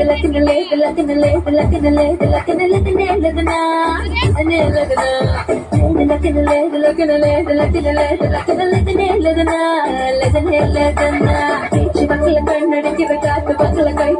திலக்கினலே திலக்கினலே திலக்கினலே திலக்கினலே தினேலதனா தினேலதனா திலக்கினலே திலக்கினலே திலக்கினலே திலக்கினலே தினேலதனா லதனேலதனா பேச்சு மக்கள கண்ணடிக்கிற காத்து மக்கள கை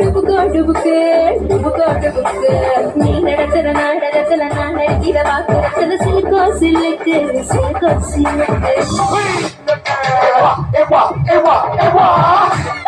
டுபுக்கோ டுபுக்கு டுபுக்கோ டுபுக்கு நீ நடத்துற நாடகத்துல நான் நடிக்கிற வாக்குறத்துல சிலுக்கோ சிலுக்கு சிலுக்கோ சிலுக்கு. தானானே தந்தானானே